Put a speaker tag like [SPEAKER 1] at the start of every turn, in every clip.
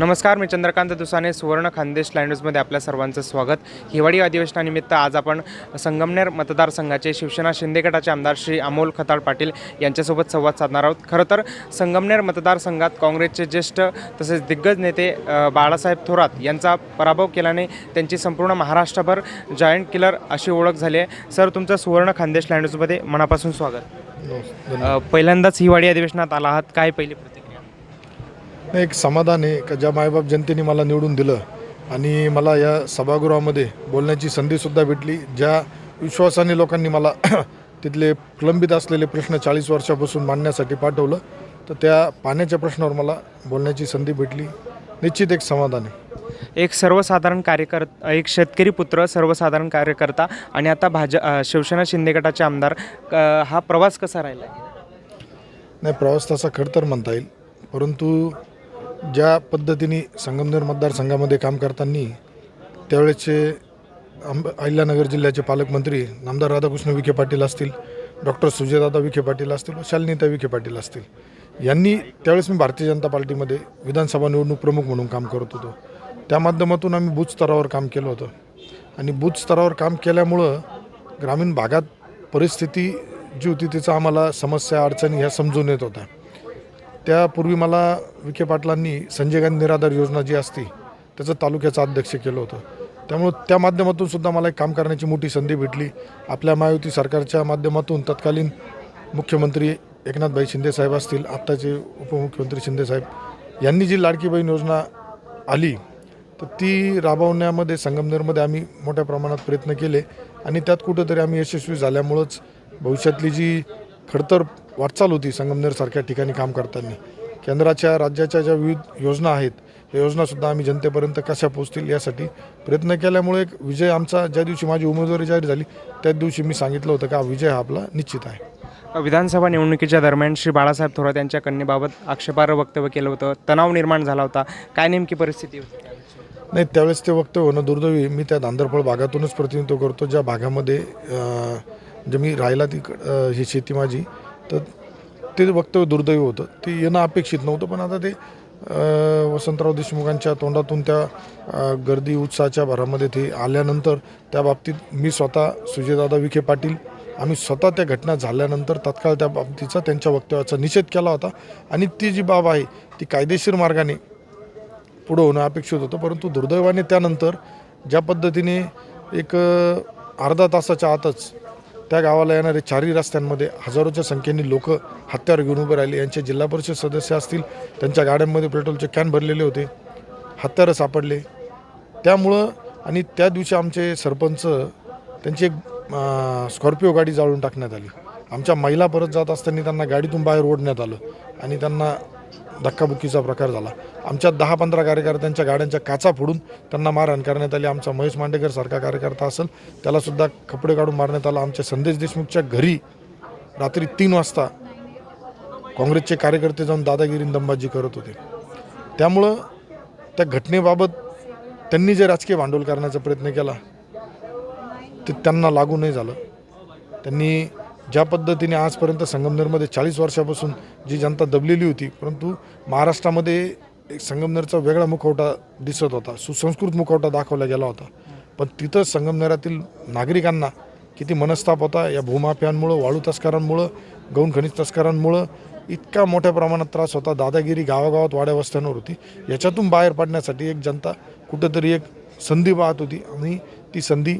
[SPEAKER 1] नमस्कार मी चंद्रकांत दुसाने सुवर्ण खानदेश लँडर्समध्ये आपल्या सर्वांचं स्वागत. हिवाळी अधिवेशनानिमित्त आज आपण संगमनेर मतदारसंघाचे शिवसेना शिंदे गटाचे आमदार श्री अमोल खताळ पाटील यांच्यासोबत संवाद साधणार आहोत. खरं तर संगमनेर मतदारसंघात काँग्रेसचे ज्येष्ठ तसेच दिग्गज नेते बाळासाहेब थोरात यांचा पराभव केल्याने त्यांची संपूर्ण महाराष्ट्रभर जायंट किलर अशी ओळख झाली आहे. सर तुमचं सुवर्ण खानदेश लँडर्समध्ये मनापासून स्वागत. पहिल्यांदाच हिवाळी अधिवेशनात आला आहात. काय पहिली प्रतिक्रिया?
[SPEAKER 2] नाही, एक समाधान आहे का ज्या मायबाप जनतेने मला निवडून दिलं आणि मला या सभागृहामध्ये बोलण्याची संधीसुद्धा भेटली ज्या विश्वासाने लोकांनी मला तिथले प्रलंबित असलेले प्रश्न चाळीस वर्षापासून मांडण्यासाठी पाठवलं तर त्या पाण्याच्या प्रश्नावर मला बोलण्याची संधी भेटली. निश्चित एक समाधान. आहे
[SPEAKER 1] एक सर्वसाधारण कार्यकर्ता एक शेतकरी पुत्र सर्वसाधारण कार्यकर्ता आणि आता भाज शिवसेना शिंदे गटाचे आमदार हा प्रवास कसा राहिला?
[SPEAKER 2] नाही प्रवास तसा खड तर म्हणता येईल परंतु ज्या पद्धतीने संगमनेर मतदारसंघामध्ये काम करताना त्यावेळेचे अंब अहिल्यानगर जिल्ह्याचे पालकमंत्री नामदार राधाकृष्ण विखे पाटील असतील डॉक्टर सुजयदादा विखे पाटील असतील व शालिनीता विखे पाटील असतील यांनी त्यावेळेस मी भारतीय जनता पार्टीमध्ये विधानसभा निवडणूक प्रमुख म्हणून काम करत होतो. त्या माध्यमातून आम्ही बूथ स्तरावर काम केलं होतं. आणि बूथ स्तरावर काम केल्यामुळं ग्रामीण भागात परिस्थिती जी होती तिचा आम्हाला समस्या अडचणी ह्या समजून येत होत्या. त्यापूर्वी मला विखे पाटलांनी संजय गांधी निराधार योजना जी असती त्याचं तालुक्याचं अध्यक्ष केलं होतं. त्यामुळं त्या माध्यमातून सुद्धा मला एक काम करण्याची मोठी संधी भेटली. आपल्या महायुती सरकारच्या माध्यमातून तत्कालीन मुख्यमंत्री एकनाथभाई शिंदेसाहेब असतील आत्ताचे उपमुख्यमंत्री शिंदेसाहेब यांनी जी लाडकी बहीण योजना आली तर ती राबवण्यामध्ये संगमनेरमध्ये आम्ही मोठ्या प्रमाणात प्रयत्न केले आणि त्यात कुठंतरी आम्ही यशस्वी झाल्यामुळंच भविष्यातली जी खडतर वाटचाल होती संगमनेरसारख्या ठिकाणी काम करताना. केंद्राच्या राज्याच्या ज्या विविध योजना आहेत या योजनासुद्धा आम्ही जनतेपर्यंत कशा पोचतील यासाठी प्रयत्न केल्यामुळे एक विजय आमचा ज्या दिवशी माझी उमेदवारी जाहीर झाली त्याच दिवशी मी सांगितलं होतं का हा विजय हा आपला निश्चित आहे.
[SPEAKER 1] विधानसभा निवडणुकीच्या दरम्यान श्री बाळासाहेब थोरात यांच्या कन्येबाबत आक्षेपार्ह वक्तव्य केलं होतं. तणाव निर्माण झाला होता. काय नेमकी परिस्थिती होती
[SPEAKER 2] नाही त्यावेळेस ते वक्तव्य होणं दुर्दैवी मी त्या दांदरफळ भागातूनच प्रतिनिधित्व करतो. ज्या भागामध्ये जे मी राहिला ती ही शेती माझी तर ते वक्तव्य दुर्दैव होतं. ते येणं अपेक्षित नव्हतं पण आता ते वसंतराव देशमुखांच्या तोंडातून त्या गर्दी उत्साहाच्या भरामध्ये ते आल्यानंतर त्या बाबतीत मी स्वतः सुजयदादा विखे पाटील आम्ही स्वतः त्या घटना झाल्यानंतर तत्काळ त्या बाबतीचा त्यांच्या वक्तव्याचा निषेध केला होता. आणि ती जी बाब आहे ती कायदेशीर मार्गाने पुढं होणं अपेक्षित होतं परंतु दुर्दैवाने त्यानंतर ज्या पद्धतीने एक अर्धा तासाच्या आतच त्या गावाला येणारे चारही रस्त्यांमध्ये हजारोच्या संख्येने लोक हत्यार घेऊन उभे राहिले. यांचे जिल्हा परिषद सदस्य असतील त्यांच्या गाड्यांमध्ये पेट्रोलचे कॅन भरलेले होते हत्यारं सापडले. त्यामुळं आणि त्या दिवशी आमचे सरपंच त्यांची एक स्कॉर्पिओ गाडी जाळून टाकण्यात आली. आमच्या महिला परत जात असताना त्यांना गाडीतून बाहेर ओढण्यात आलं आणि त्यांना धक्काबुक्कीचा प्रकार झाला. आमच्या दहा पंधरा कार्यकर्त्यांच्या गाड्यांच्या काचा फोडून त्यांना मारहाण करण्यात आली. आमचा महेश मांडेकर सारखा कार्यकर्ता असेल त्यालासुद्धा कपडे काढून मारण्यात आला. आमच्या संदेश देशमुखच्या घरी रात्री तीन वाजता काँग्रेसचे कार्यकर्ते जाऊन दादागिरी दंबाजी करत होते. त्यामुळं त्या घटनेबाबत त्यांनी जे राजकीय भांडवल करण्याचा प्रयत्न केला ते त्यांना लागू नाही झालं. त्यांनी ज्या पद्धतीने आजपर्यंत संगमनेरमध्ये चाळीस वर्षापासून जी जनता दबलेली होती परंतु महाराष्ट्रामध्ये एक संगमनेरचा वेगळा मुखवटा दिसत होता सुसंस्कृत मुखवटा दाखवला गेला होता. पण तिथं संगमनेरातील नागरिकांना किती मनस्ताप होता या भूमाफियांमुळं वाळू तस्करांमुळं गौण खनिज तस्करांमुळं इतका मोठ्या प्रमाणात त्रास होता दादागिरी गावागावात वाड्या वस्त्यांवर होती. याच्यातून बाहेर पडण्यासाठी एक जनता कुठंतरी एक संधी पाहत होती आणि ती संधी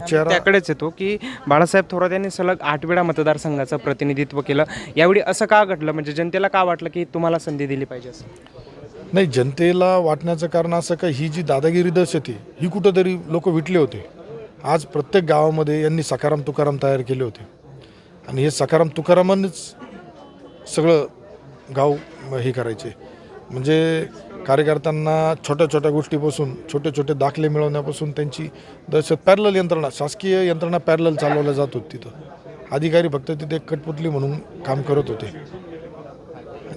[SPEAKER 2] तो चेहरा
[SPEAKER 1] त्याकडेच येतो की बाळासाहेब थोरात यांनी सलग आठ वेळा मतदारसंघाचं प्रतिनिधित्व केलं. यावेळी असं का घडलं? म्हणजे जनतेला का वाटलं की तुम्हाला संधी दिली पाहिजे असं?
[SPEAKER 2] नाही जनतेला वाटण्याचं कारण असं का ही जी दादागिरी दहशत आहे ही कुठंतरी लोक विटले होते. आज प्रत्येक गावामध्ये यांनी सकाराम तुकाराम तयार केले होते. आणि हे सकाराम तुकारामांनीच सगळं गाव हे करायचे. म्हणजे कार्यकर्त्यांना छोट्या छोट्या गोष्टीपासून छोटे छोटे दाखले मिळवण्यापासून त्यांची दहशत पॅरल यंत्रणा शासकीय यंत्रणा पॅरल चालवल्या जात होती तिथं. अधिकारी फक्त तिथे कटपुतली म्हणून काम करत होते.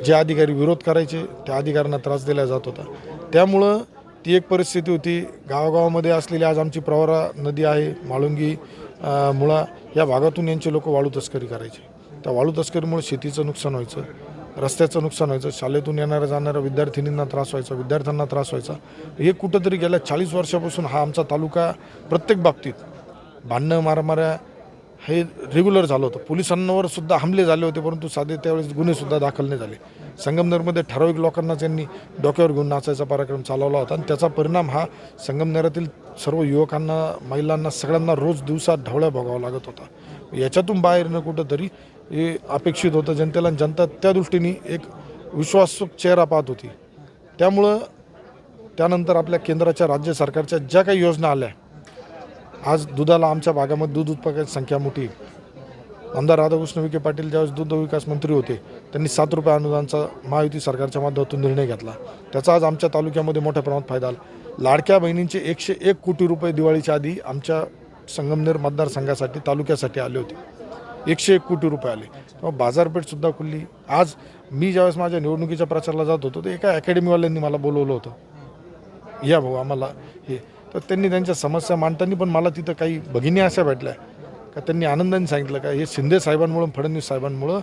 [SPEAKER 2] जे अधिकारी विरोध करायचे त्या अधिकाऱ्यांना त्रास दिला जात होता. त्यामुळं ती एक परिस्थिती होती. गावागावामध्ये असलेली आज आमची प्रवरा नदी आहे माळुंगी मुळा या भागातून यांचे लोक वाळू तस्करी करायचे. त्या वाळू तस्करीमुळे शेतीचं नुकसान व्हायचं. रस्त्याचं नुकसान व्हायचं शाळेतून येणाऱ्या जाणाऱ्या विद्यार्थिनींना त्रास व्हायचा विद्यार्थ्यांना त्रास व्हायचा. हे कुठंतरी गेल्या चाळीस वर्षापासून हा आमचा तालुका प्रत्येक बाबतीत भांडणं मारामाऱ्या हे रेग्युलर झालं होतं. पोलिसांवर सुद्धा हमले झाले होते परंतु साधे त्यावेळेस गुन्हेसुद्धा दाखल नाही झाले. संगमनेरमध्ये ठराविक लोकांना त्यांनी डोक्यावर घेऊन नाचायचा पराक्रम चालवला होता आणि त्याचा परिणाम हा संगमनेरातील सर्व युवकांना महिलांना सगळ्यांना रोज दिवसात ढवळ्या भोगावा लागत होता. याच्यातून बाहेर न कुठंतरी हे अपेक्षित होतं. जनतेला जनता त्या दृष्टीने एक विश्वासू चेहरा पाहत होती. त्यामुळं त्यानंतर आपल्या केंद्राच्या राज्य सरकारच्या ज्या काही योजना आल्या आज दुधाला आमच्या भागामध्ये दूध उत्पादकांची संख्या मोठी आमदार राधाकृष्ण विखे पाटील ज्यावेळेस दूध विकास मंत्री होते त्यांनी सात रुपये अनुदानचा महायुती सरकारच्या माध्यमातून निर्णय घेतला. त्याचा आज आमच्या तालुक्यामध्ये मोठ्या प्रमाणात फायदा आला लाडक्या बहिणींचे एकशे एक कोटी रुपये दिवाळीच्या आधी आमच्या संगमनेर मतदारसंघासाठी तालुक्यासाठी आले होते. एकशे एक कोटी रुपये आले. तेव्हा बाजारपेठसुद्धा खुलली. आज मी ज्यावेळेस माझ्या निवडणुकीच्या प्रचाराला जात होतो तर एका अकॅडमीवाल्यांनी मला बोलवलं होतं. या भाऊ आम्हाला हे. तर त्यांनी त्यांच्या समस्या मांडताना पण मला तिथं काही भगिनी अशा भेटल्या. का त्यांनी आनंदाने सांगितलं का हे शिंदे साहेबांमुळं फडणवीस साहेबांमुळं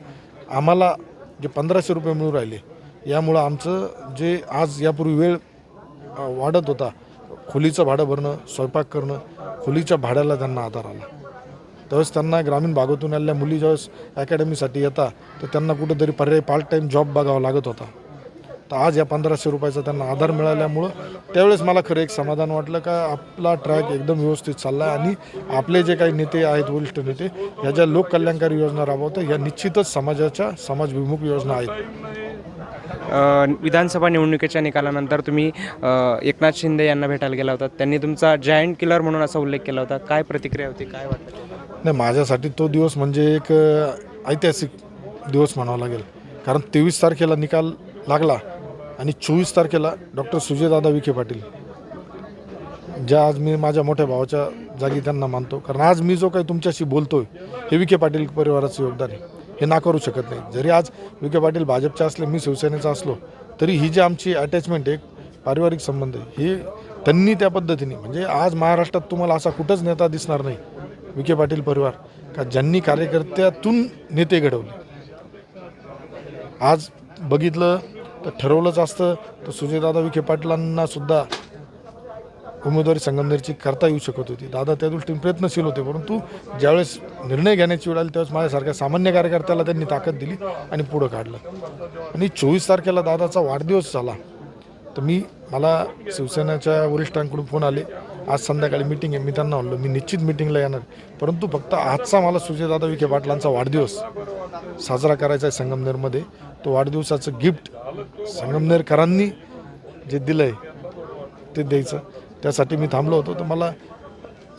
[SPEAKER 2] आम्हाला जे पंधराशे रुपये मिळू राहिले यामुळं आमचं जे आज यापूर्वी वेळ वाढत होता खोलीचं भाडं भरणं स्वयंपाक करणं खोलीच्या भाड्याला त्यांना आधार आला. त्यावेळेस त्यांना ग्रामीण भागातून आलेल्या मुली ज्यावेळेस अकॅडमीसाठी येतात तर त्यांना कुठेतरी पर्यायी पार्ट टाईम जॉब बघावा लागत होता. तर आज या पंधराशे रुपयाचा त्यांना आधार मिळाल्यामुळं त्यावेळेस मला खरं एक समाधान वाटलं का आपला ट्रॅक एकदम व्यवस्थित चालला आहे आणि आपले जे काही नेते आहेत वरिष्ठ नेते ह्या ज्या लोककल्याणकारी योजना राबवतात या निश्चितच समाजाच्या समाजविमुख योजना आहेत.
[SPEAKER 1] विधानसभा निवडणुकीच्या निकालानंतर तुम्ही एकनाथ शिंदे यांना भेटायला गेला होता. त्यांनी तुमचा जायंट किलर म्हणून असा उल्लेख केला होता. काय प्रतिक्रिया होती? काय वाटतं?
[SPEAKER 2] नाही माझ्यासाठी तो दिवस म्हणजे एक ऐतिहासिक दिवस म्हणावा लागेल. कारण तेवीस तारखेला निकाल लागला आणि चोवीस तारखेला डॉक्टर सुजयदादा विखे पाटील ज्या आज मी माझ्या मोठ्या भावाच्या जागी त्यांना मानतो. कारण आज मी जो काही तुमच्याशी बोलतोय हे विखे पाटील परिवाराचं योगदान आहे. हे नाकारू शकत नाही. जरी आज विखे पाटील भाजपचे असले मी शिवसेनेचा असलो तरी ही जी आमची अटॅचमेंट आहे पारिवारिक संबंध आहे हे त्यांनी त्या पद्धतीने म्हणजे आज महाराष्ट्रात तुम्हाला असा कुठंच नेता दिसणार नाही. विखे पाटील परिवार का ज्यांनी कार्यकर्त्यातून नेते घडवले. आज बघितलं तर ठरवलंच असतं तर सुजयदादा विखे पाटलांना सुद्धा उमेदवारी संगमनेरची करता येऊ शकत होती. दादा त्या दृष्टीने प्रयत्नशील होते परंतु ज्यावेळेस निर्णय घेण्याची वेळ आली त्यावेळेस माझ्यासारख्या सामान्य कार्यकर्त्याला त्यांनी ताकद दिली आणि पुढं काढलं. आणि चोवीस तारखेला दादाचा वाढदिवस झाला तर मी मला शिवसेनेच्या वरिष्ठांकडून फोन आले आज संध्याकाळी मिटिंग आहे. मी त्यांना म्हणलो मी निश्चित मिटिंगला येणार. परंतु फक्त आजचा मला सुजयदादा विखे पाटलांचा वाढदिवस साजरा करायचा आहे संगमनेरमध्ये. तो वाढदिवसाचं गिफ्ट संगमनेरकरांनी जे दिलं आहे ते द्यायचं. त्यासाठी मी थांबलो होतो. तर मला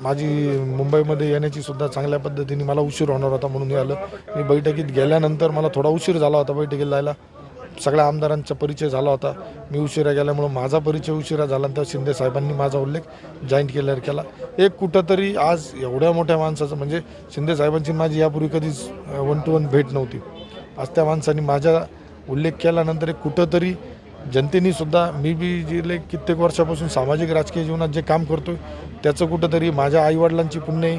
[SPEAKER 2] माझी मुंबईमध्ये येण्याची सुद्धा चांगल्या पद्धतीने मला उशीर होणार होता म्हणून हे आलं. मी बैठकीत गेल्यानंतर मला थोडा उशीर झाला होता बैठकीला जायला. सगळ्या आमदारांचा परिचय झाला होता. मी उशिरा गेल्यामुळं माझा परिचय उशिरा झाला तर शिंदे साहेबांनी माझा उल्लेख जॉईंट केल्यावर केला. एक कुठंतरी आज एवढ्या मोठ्या माणसाचं म्हणजे शिंदे साहेबांची माझी यापूर्वी कधीच वन टू वन भेट नव्हती. आज त्या माणसाने माझा उल्लेख केल्यानंतर एक कुठंतरी जनतेने सुद्धा मी बी गेले कित्येक वर्षापासून सामाजिक राजकीय जीवनात जे काम करतो त्याचं कुठंतरी माझ्या आईवडिलांची पुण्य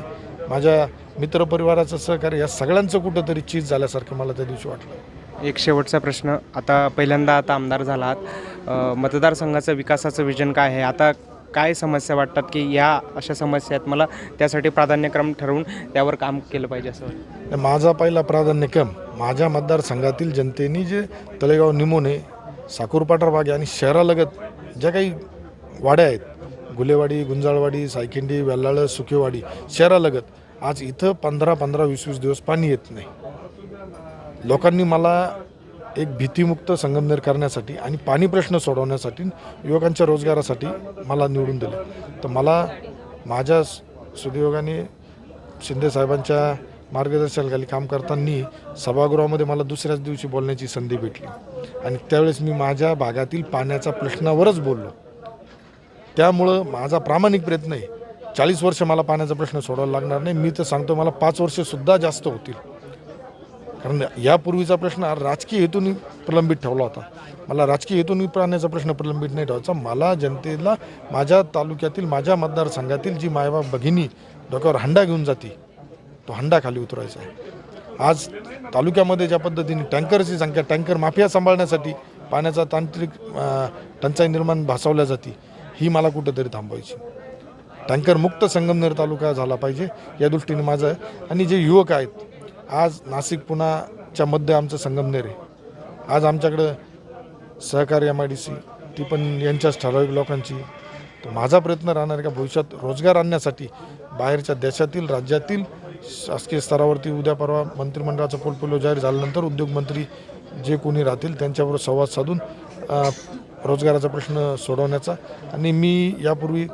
[SPEAKER 2] माझ्या मित्रपरिवाराचं सहकार्य या सगळ्यांचं कुठंतरी चीज झाल्यासारखं मला त्या दिवशी वाटलं.
[SPEAKER 1] एक शेवटचा प्रश्न. आता पहिल्यांदा आता आमदार झाला आहात मतदारसंघाचं विकासाचं विजन काय आहे? आता काय समस्या वाटतात की या अशा समस्या आहेत? मला त्यासाठी प्राधान्यक्रम ठरवून त्यावर काम केलं पाहिजे असं
[SPEAKER 2] माझा पहिला प्राधान्यक्रम माझ्या मतदारसंघातील जनतेने जे तळेगाव निमोने साकूरपाटरबागे आणि शहरालगत ज्या काही वाड्या आहेत गुलेवाडी गुंजाळवाडी सायखिंडी वेल्लाळ सुकेवाडी शहरालगत आज इथं पंधरा पंधरा वीस वीस दिवस पाणी येत नाही. लोकांनी मला एक भीतीमुक्त संगमनेर करण्यासाठी आणि पाणी प्रश्न सोडवण्यासाठी युवकांच्या रोजगारासाठी मला निवडून दिलं. तर मला माझ्या सुदैवाने शिंदे साहेबांच्या मार्गदर्शनाखाली काम करताना सभागृहामध्ये मला दुसऱ्याच दिवशी बोलण्याची संधी भेटली. आणि त्यावेळेस मी माझ्या भागातील पाण्याच्या प्रश्नावरच बोललो. त्यामुळं माझा प्रामाणिक प्रयत्न आहे. चाळीस वर्ष मला पाण्याचा प्रश्न सोडवायला लागणार नाही. मी तर सांगतो मला पाच वर्षसुद्धा जास्त होतील. कारण यापूर्वीचा प्रश्न हा राजकीय हेतून प्रलंबित ठेवला होता. मला राजकीय हेतून प्राण्याचा प्रश्न प्रलंबित नाही ठेवायचा. मला जनतेला माझ्या तालुक्यातील माझ्या मतदारसंघातील जी मायबाप भगिनी डोक्यावर हंडा घेऊन जाते तो हंडा खाली उतरायचा आहे. आज तालुक्यामध्ये ज्या पद्धतीने टँकरची संख्या टँकर माफिया सांभाळण्यासाठी पाण्याचा तांत्रिक टंचाई निर्माण भासवल्या जाते ही मला कुठंतरी थांबवायची. टँकर मुक्त संगमनेर तालुका झाला पाहिजे या दृष्टीने माझं आहे आणि जे युवक आहेत आज नाशिक पुण्याच्या मध्ये आमचं संगमनेर आहे. आज आमच्याकडं सहकारी एम आय डी सी ती पण यांच्याच ठराविक लोकांची. तर माझा प्रयत्न राहणार आहे का भविष्यात रोजगार आणण्यासाठी बाहेरच्या देशातील राज्यातील शासकीय स्तरावरती उद्या परवा मंत्रिमंडळाचं पोर्टफोलिओ जाहीर झाल्यानंतर उद्योगमंत्री जे कोणी राहतील त्यांच्याबरोबर संवाद साधून रोजगाराचा प्रश्न सोडवण्याचा. आणि मी यापूर्वी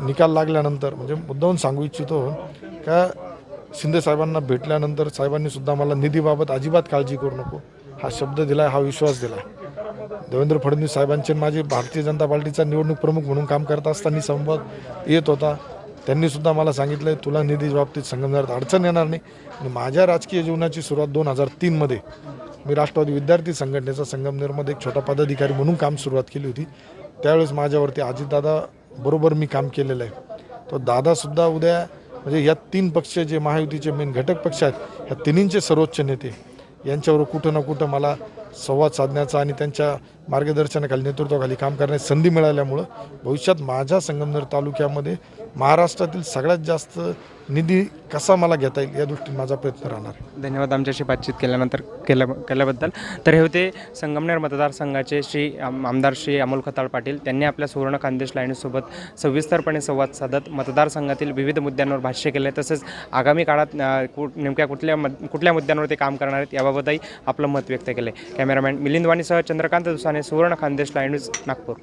[SPEAKER 2] निकाल लागल्यानंतर म्हणजे मुद्दाहून सांगू इच्छितो का शिंदे साहेबांना भेटल्यानंतर साहेबांनी सुद्धा मला निधीबाबत अजिबात काळजी करू नको. हा शब्द दिला हा विश्वास दिला देवेंद्र फडणवीस साहेबांचे माझे भारतीय जनता पार्टीचा निवडणूक प्रमुख म्हणून काम करत असताना संवाद येत होता. त्यांनी सुद्धा मला सांगितलं तुला निधी बाबतीत संगमनेरात अडचण येणार नाही. आणि माझ्या राजकीय जीवनाची सुरुवात दोन हजार तीनमध्ये मी राष्ट्रवादी विद्यार्थी संघटनेचा संगमनेरमध्ये एक छोटा पदाधिकारी म्हणून काम सुरुवात केली होती. त्यावेळेस माझ्यावरती अजितदादा बरोबर मी काम केलेलं आहे. तो दादासुद्धा उद्या म्हणजे या तीन पक्ष जे महायुतीचे मेन घटक पक्ष आहेत ह्या तिन्हींचे सर्वोच्च नेते. यांच्यावर कुठं ना कुठं मला संवाद साधण्याचा आणि त्यांच्या मार्गदर्शनाखाली नेतृत्वाखाली काम करण्याची संधी मिळाल्यामुळं भविष्यात माझ्या संगमनेर तालुक्यामध्ये महाराष्ट्रातील सगळ्यात जास्त निधी कसा मला घेता येईल या दृष्टीने माझा प्रयत्न राहणार
[SPEAKER 1] धन्यवाद आमच्याशी बातचीत केल्यानंतर केल्या केल्याबद्दल. तर हे होते संगमनेर मतदारसंघाचे श्री आमदार श्री अमोल खताळ पाटील. त्यांनी आपल्या सुवर्ण खानदेश लाईनीसोबत सविस्तरपणे संवाद साधत मतदारसंघातील विविध मुद्द्यांवर भाष्य केले. तसेच आगामी काळात नेमक्या कुठल्या कुठल्या मुद्द्यांवर ते काम करणार आहेत याबाबतही आपलं मत व्यक्त केले. कॅमेरामॅन मिलिंद वाणीसह चंद्रकांत दुसाने सुवर्ण खानदेश न्यूज नागपूर.